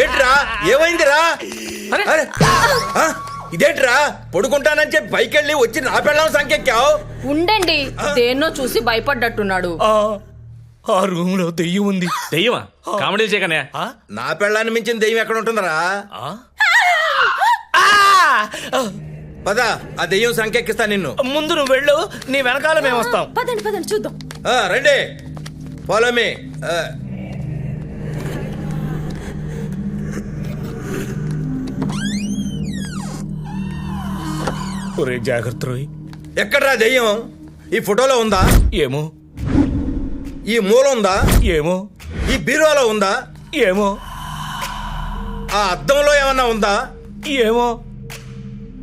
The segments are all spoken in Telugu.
ఏంట్రా? ఏమైందిరా? అరే! ఆ? ఇదేంట్రా? పడుకుంటానని చెప్పి పైకి వెళ్ళి వచ్చి నా పెళ్ళం సంఖ్యెక్కావు ఉండండి. దేన్నో చూసి భయపడ్డట్టున్నాడు. ఆ, ఆ రూమ్లో దెయ్యం ఉంది. దెయ్యమా? కామెడీలు చేయకనే. ఆ? నా పెళ్ళాన్ని మించిన దెయ్యం ఎక్కడ ఉంటుందిరా? ఆ? ఆ! పద ఆ దెయ్యం సంఖ్యెక్కిస్తా నిన్ను. ముందు నువ్వు వెళ్ళు నీ వెనకాల మేము వస్తాం. పదండి పదండి చూద్దాం. ఆ, రండి. ఫాలో మీ ఒరే జాగ్రత్త రోయ్ ఎక్కడ్రా దెయ్యం? ఈ ఫోటోలో ఉందా? ఏమో. ఈ మూల ఉందా ఏమో. ఈ బీరువాలో ఉందా? ఏమో. ఆ అద్దంలో ఏమన్నా ఉందా? ఏమో.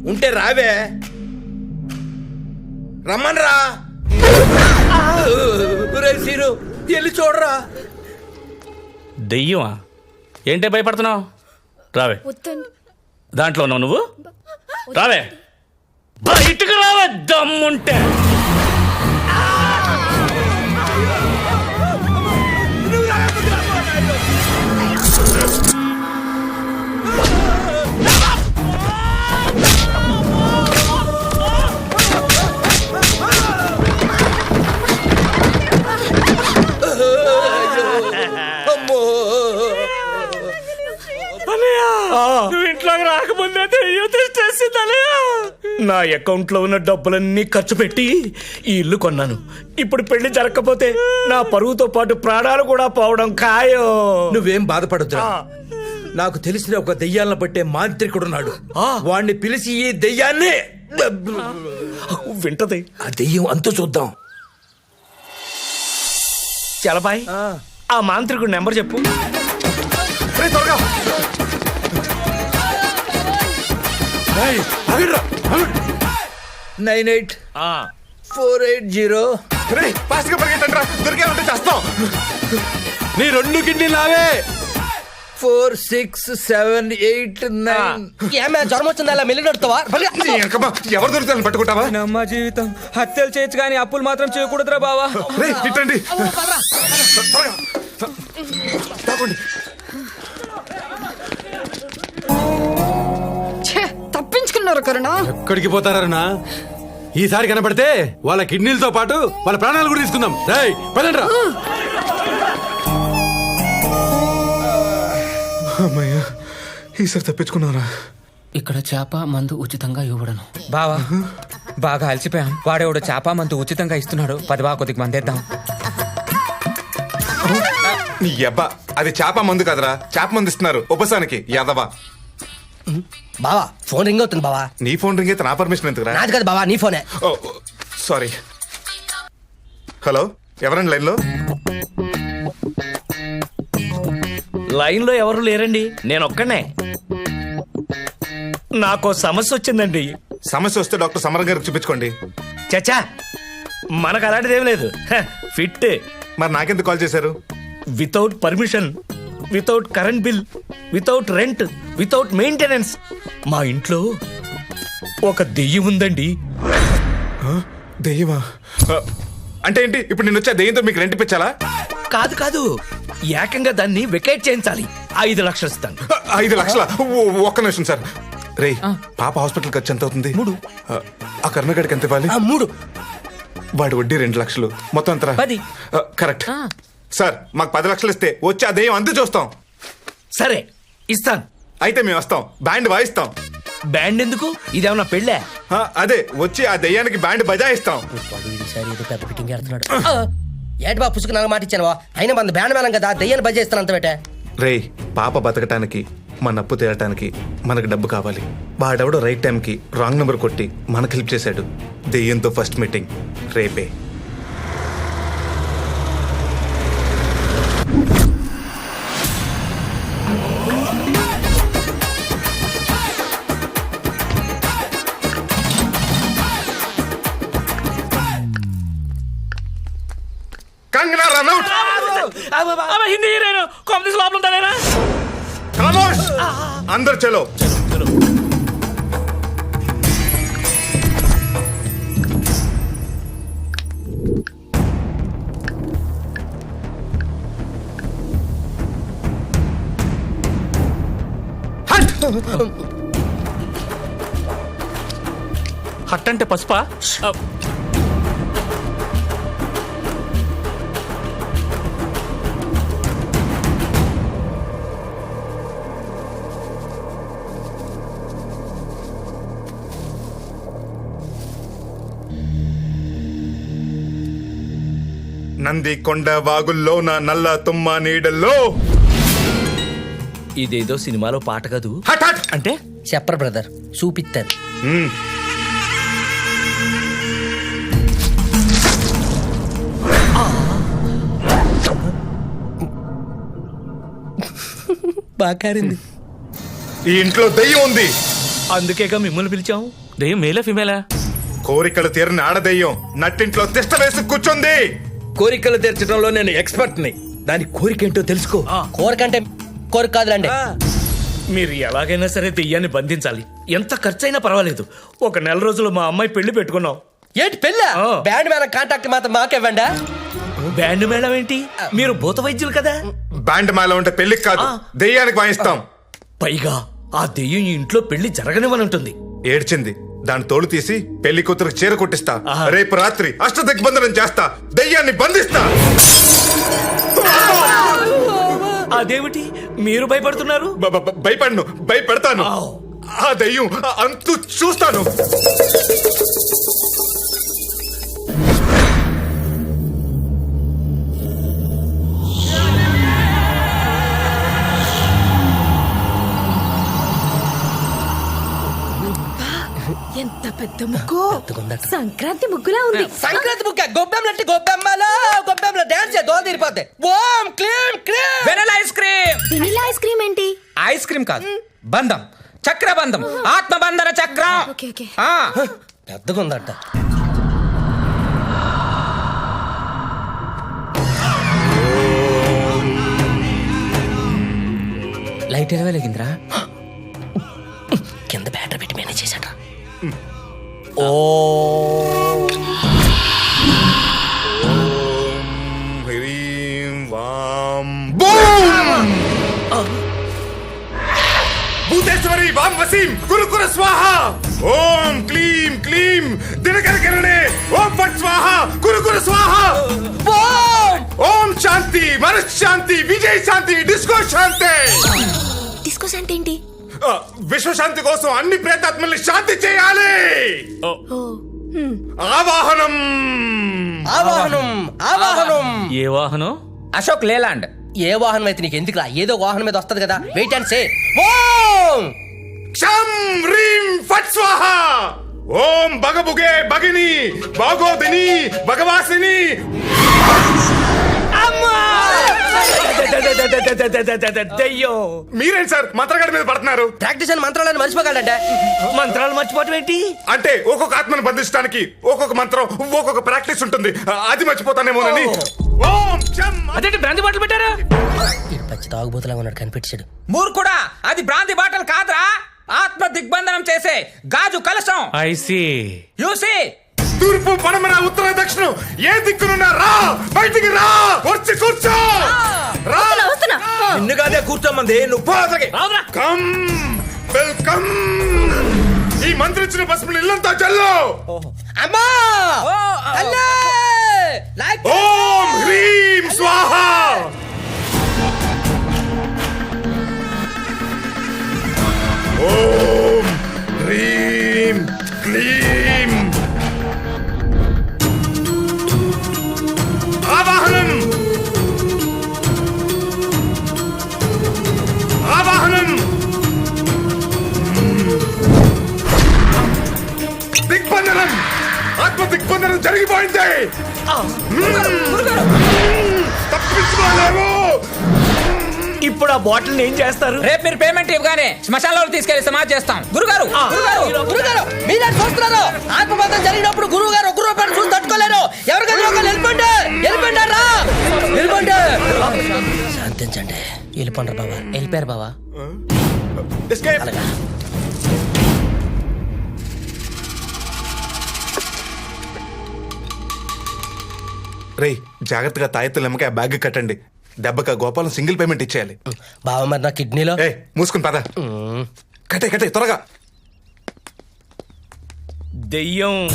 ఉంటే రావే. రమ్మన్రా. రే సీరు వెళ్ళి చూడరా. దెయ్యమా? ఏంటే భయపడుతున్నావు? రావే. దాంట్లో ఉన్నావు నువ్వు? రావే. బయటకు రావే దమ్ముంటే. రాకముందే దెయ్యం తెచ్చేసిందలే నా అకౌంట్లో ఉన్న డబ్బులన్నీ ఖర్చు పెట్టి ఈ ఇల్లు కొన్నాను. ఇప్పుడు పెళ్ళి జరగకపోతే నా పరువుతో పాటు ప్రాణాలు కూడా పోవడం ఖాయం. నువ్వేం బాధపడద్దురా. నాకు తెలిసిన ఒక దెయ్యాలను పట్టే మాంత్రికుడున్నాడు. ఆ. వాణ్ణి పిలిచి ఈ దెయ్యాన్ని వింటది. ఆ దెయ్యం అంతు చూద్దాం. చలబాయ్ ఆ. మాంత్రికుడు నెంబర్ చెప్పు. నైన్ ఎయిట్ ఆ. Four eight zero. ఫాస్ట్గా పరిగెట్టండి రా దొరికామంటే చేస్తాం. నీ రెండు kidney లావే. Four six seven eight nine. ఏమే జ్వరం వచ్చిందా? ఇలా మెల్లి నడుతావా? ఎవరు దొరుకుతారని పట్టుకుంటావా? నమ్మ జీవితం. హత్యలు చేయొచ్చు కానీ అప్పులు మాత్రం చేయకూడదురా బావా. రే తిట్టండి. తప్పించుకున్నారు కరుణ. ఎక్కడికి పోతారన్నా ఈసారి కనపడితే వాళ్ళ కిడ్నీలతో పాటు వాళ్ళ ప్రాణాలు కూడా తీసుకుందాం. రేయ్ పదండి రా అమ్మయ్యా ఈసారి తప్పించుకున్నారా? ఇక్కడ చేప మందు ఉచితంగా ఇవ్వడను బావా బాగా అలసిపోయాం. వాడేవాడు చేప మంతు ఉచితంగా ఇస్తున్నాడు. పది బాగా కొద్దిగా మందేద్దాం. నీ అబ్బా అది చేప మందు కదరా. చేప మందు ఇస్తున్నారు. ఉపసానికి యాదవా. బావా ఫోన్ రింగ్ అవుతుంది బావా. నీ ఫోన్ రింగ్ అయితే నా పర్మిషన్ ఎందుకురా? నాది కదా బావా నీ ఫోనే. ఓ సారీ. హలో ఎవరండి లైన్లో లైన్లో ఎవరు లేరండి? నేను ఒక్కనే నాకు సమస్య వచ్చిందండి. సమస్య వస్తే డాక్టర్ సమరం గారికి చూపించుకోండి. చచ్చా మనకు అలాంటిదేం లేదు. హ, ఫిట్ మరి నాకెందుకు కాల్ చేశారు? Without permission without current bill without rent without maintenance మా ఇంట్లో ఒక దెయ్యం ఉందండి. దెయ్యమా? అంటే ఏంటి? ఇప్పుడు నేను వచ్చి దెయ్యంతో మీకు రెంట్ ఇప్పించాలా? కాదు కాదు. ఏకంగా దాన్ని వెకేట్ చేయించాలి. ఐదు లక్షలు ఇస్తాను. ఐదు లక్షల? ఒక్క నిమిషం సార్. రే పాప హాస్పిటల్ ఖర్చు ఎంత అవుతుంది? మూడు. ఆ కర్ణగడికి ఎంత ఇవ్వాలి? ఆ మూడు. వాడి వడ్డీ రెండు లక్షలు. మొత్తం ఎంత పది. కరెక్ట్. సార్ మాకు పది లక్షలు ఇస్తే వచ్చి ఆ దెయ్యం అంతే చూస్తాం. సరే ఇస్తాను. అయితే మేము వస్తాం. బ్యాండ్ వాయిస్తాం. బ్యాండ్ ఎందుకు? ఇదేమన్నా పెళ్ళే? ఆ, అదే వచ్చి ఆ దెయ్యానికి బ్యాండ్ బజాయిస్తాం ఈసారి ఏదో పెద్ద ఫిట్టింగ్ ఎడుతున్నాడు ఏటి బా పుసుకు నాకు మాట ఇచ్చాను అయినా మన బ్యాండ్ మేళం కదా దెయ్యాన్ని బజేస్తాను అంత బేటే రే పాప బతకటానికి మన అప్పు తీరటానికి మనకు డబ్బు కావాలి. వాడెవడో రైట్ టైంకి రాంగ్ నెంబర్ కొట్టి మనకు హెల్ప్ చేశాడు. దెయ్యంతో ఫస్ట్ మీటింగ్. రేపే. హిందీ హీరోయిన్ కాంపిటీషన్ లోపల ఉంటానేనా ఖామోష్ అందరు చలో. హట్! అంటే పసుపా? నంది కొండ వాగుల్లో నా నల్ల తుమ్మ నీడల్లో. ఇదేదో సినిమాలో పాట కదూ? అంటే? చెప్పరు బ్రదర్. చూపిస్తారు మ్మ్. బాగా కారింది. ఈ ఇంట్లో దెయ్యం ఉంది. అందుకేగా మిమ్మల్ని పిలిచాం. దెయ్యం మేలా ఫిమేలా? కోరికలు తీరని ఆడదెయ్యం నట్టింట్లో తిష్ట వేసి కూర్చుంది. కోరికలు తీర్చడంలో నేను ఎక్స్పర్ట్ని దాని కోరికేంటో తెలుసుకో. కోరికంటే కోరిక కాదులండి. మీరు ఎలాగైనా సరే దెయ్యాన్ని బంధించాలి. ఎంత ఖర్చైనా పర్వాలేదు. ఒక నెల రోజులు మా అమ్మాయి పెళ్ళి పెట్టుకున్నాం. ఏంటి పెళ్ళ. బ్యాండ్ మీద కాంటాక్ట్ మాత్రం మాకివ్వండి? బ్యాండ్ మేళం ఏంటి? మీరు భూత వైద్యులు కదా? బ్యాండ్ మాల ఉంటే పెళ్ళికి కాదు. దెయ్యానికి వాయిస్తాం. పైగా ఆ దెయ్యం ఇంట్లో పెళ్ళి జరగనివని ఉంటుంది ఏడ్చింది. దాని తోలు తీసి పెళ్ళి కూతురికి చీర కుట్టిస్తా. రేపు రాత్రి అష్ట దిగ్బంధనం చేస్తా. దెయ్యాన్ని బంధిస్తా. అదేమిటి? మీరు భయపడుతున్నారు? భయపడను భయపెడతాను. ఆ దెయ్యం అంతు చూస్తాను. పెద్ద పెద్దగుందట. సంక్రాంతి ముగ్గులా ఉంది. సంక్రాంతి బుక్క గొబ్బెం అంటే గొబ్బెమ్మలో. గొబ్బెమ్మలో డాన్స్ దోల తీరిపోద్ది. ఓం క్లీం క్లీం. Vanilla ice cream. Vanilla ice cream ఏంటి? ఐస్ క్రీమ్ కాదు బంధం. చక్ర బంధం ఆత్మబంధన చక్రం. Okay okay. ఆ, పెద్దగుందట. లైట్ ఎలా వెలిగిందిరా హ్రీం వాం. బూమ్! భూతేశ్వరి వాం వసీం. కురు కురు స్వాహ. ఓం క్లీం క్లీం. దినకర కిరణే. ఓం ఫట్ స్వాహ. కురు కురు స్వాహ. ఓం శాంతి మనశ్శాంతి విజయ శాంతి. డిస్కో శాంతి అంటే ఏంటి? విశ్వశాంతి కోసం అన్ని ప్రేతాత్మల్ని శాంతి చేయాలి! ఓ. ఆవాహనం! ఆవాహనం ఆవాహనం. ఏ వాహనం? అశోక్ లేలాండ్. ఏ వాహనం అయితే నీకు ఎందుకురా? ఏదో వాహనం మీద వస్తది కదా. వెయిట్ అండ్ సే ఓం! క్షం హ్రీం ఫట్ స్వాహ! ఓం బగబుగే భగిని బాగోదిని భగవాసిని! దెయ్యం మీరేం సార్? మంత్రగాడి మీద పడుతున్నారు. ప్రాక్టీస్ అని మంత్రాలను మర్చిపోగలంటే మంత్రాలు మర్చిపోవటం ఏంటి? అంటే ఒక్కొక్క ఆత్మను బంధించడానికి ఒక్కొక్క మంత్రం ఒక్కొక్క ప్రాక్టీస్ ఉంటుంది. అది మర్చిపోతానేమోనని. ఓం. క్షం అదేంటి బ్రాంతి బాటలు పెట్టారా? పచ్చి తాగుబోతులా ఉన్నాడు కనిపించాడు. మూర్ఖుడా అది బ్రాంతి బాటల్ కాదురా. ఆత్మ దిగ్బంధనం చేసే గాజు కలశం. ఐసి యూసి తూర్పు పడమర ఉత్తర దక్షిణం. ఏ దిక్కునున్నా రా బయటికి రా. వచ్చి కూర్చో. కూర్చోమంది నువ్వు పో అసలుకి. Come welcome. ఈ మంత్రిచ్చిన పసుపులు ఇల్లంతా జల్లు అమ్మా! ఓం హ్రీం స్వాహ. ఓం ఆ బాటిల్ ఏం చేస్తారు? రేపు మీరు పేమెంట్ ఇవ్వగానే శ్మశానంలో తీసుకెళ్ళి సమాధి చేస్తాం. గురుగారు గురుగారు గురుగారు మీరే చూస్తున్నారు. ఆత్మబంధం జరిగినప్పుడు గురువు గారు ఒక రూపాయలు చూసి తట్టుకోలేరు. ఎవరికైనా ఒకరు వెళ్ళిపోండి వెళ్ళిపోండి రా. వెళ్ళిపోండి శాంతించండి. వెళ్ళిపోండి బాబా వెళ్ళిపోయారు బాబా జాగ్రత్తగా తాయెత్తులు ఎమ్మక ఆ బ్యాగ్ కట్టండి. దెబ్బక గోపాలం సింగిల్ పేమెంట్ ఇచ్చేయాలి. బావ మరి నా కిడ్నీలో? మూసుకుని పద. కట్టే కట్టే త్వరగా. దెయ్యం.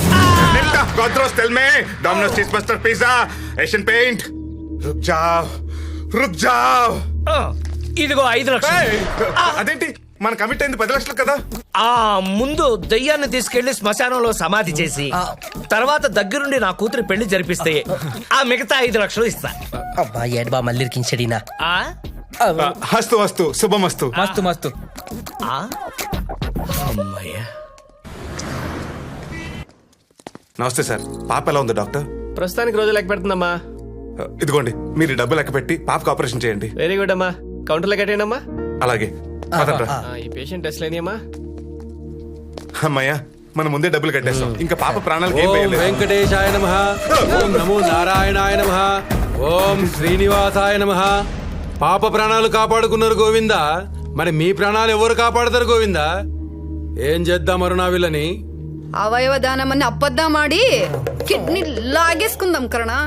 Pizza Asian paint. ఇదిగో ఐదు లక్షలు. అదేంటి? మన కమిట్ అయింది పది లక్షలు కదా? ఆ ముందు దెయ్యాన్ని తీసుకెళ్ళి శ్మశానంలో సమాధి చేసి తర్వాత దగ్గరుండి నా కూతురు పెళ్ళి జరిపిస్తే ఆ మిగతా ఐదు లక్షలు ఇస్తా. అబ్బా ఏడు బా మళ్ళీ ఇరికించడినా ఆ? హస్తు హస్తు శుభమస్తు మస్తు మస్తు. ఆ? అమ్మయ్యా. నమస్తే సార్. పాప ఎలా ఉంది డాక్టర్? ప్రస్తుతానికి రోజు లెక్క పెడుతుందమ్మా. ఇదిగోండి మీరు ఈ డబ్బు లెక్క పెట్టి పాపకు ఆపరేషన్ చేయండి. వెరీ గుడ్ అమ్మా. కట్టేయండి అమ్మా అలాగే. పదండ్రా. ఈ పేషెంట్ టెస్ట్ లేనియమ్మా? అమ్మయ్యా మనం ముందే డబ్బులు కట్టేస్తాం. ఇంకా పాప ప్రాణాలకు ఏం ఓం వెంకటేశాయ నమ. ఓం నమో నారాయణాయ నమ. ఓం శ్రీనివాసాయ నమ. పాప ప్రాణాలు కాపాడుకున్నారు గోవింద? మరి మీ ప్రాణాలు ఎవరు కాపాడతారు గోవింద? ఏం చేద్దాం అరుణా వీళ్ళని అవయవ దానమని అబద్ధం ఆడి కిడ్నీ లాగేసుకుందాం కరణా.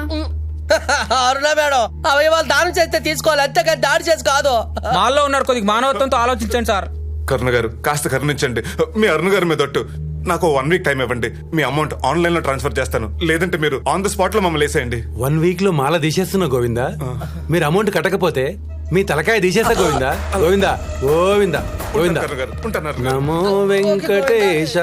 అరుణా మేడం అవయవాలు దానం చేస్తే తీసుకోవాలి. అంతేగాని దాడి చేసి కాదు. మాల్లో ఉన్నారు కొద్దిగా మానవత్వంతో ఆలోచించండి సార్. కరుణ గారు కాస్త కరుణించండి. మీ అరుణ్ గారి మీద ఒట్టు. నాకు వన్ వీక్ టైం ఇవ్వండి. మీ అమౌంట్ ఆన్లైన్లో ట్రాన్స్ఫర్ చేస్తాను. లేదంటే మీరు ఆన్ ద స్పాట్లో మమ్మల్ని వేసేయండి. వన్ వీక్లో మాల తీసేస్తున్నా గోవింద? మీరు అమౌంట్ కట్టకపోతే మీ తలకాయ తీసేస్తా గోవింద? గోవింద? గోవింద? గోవింద? నమో వెంకటేశ.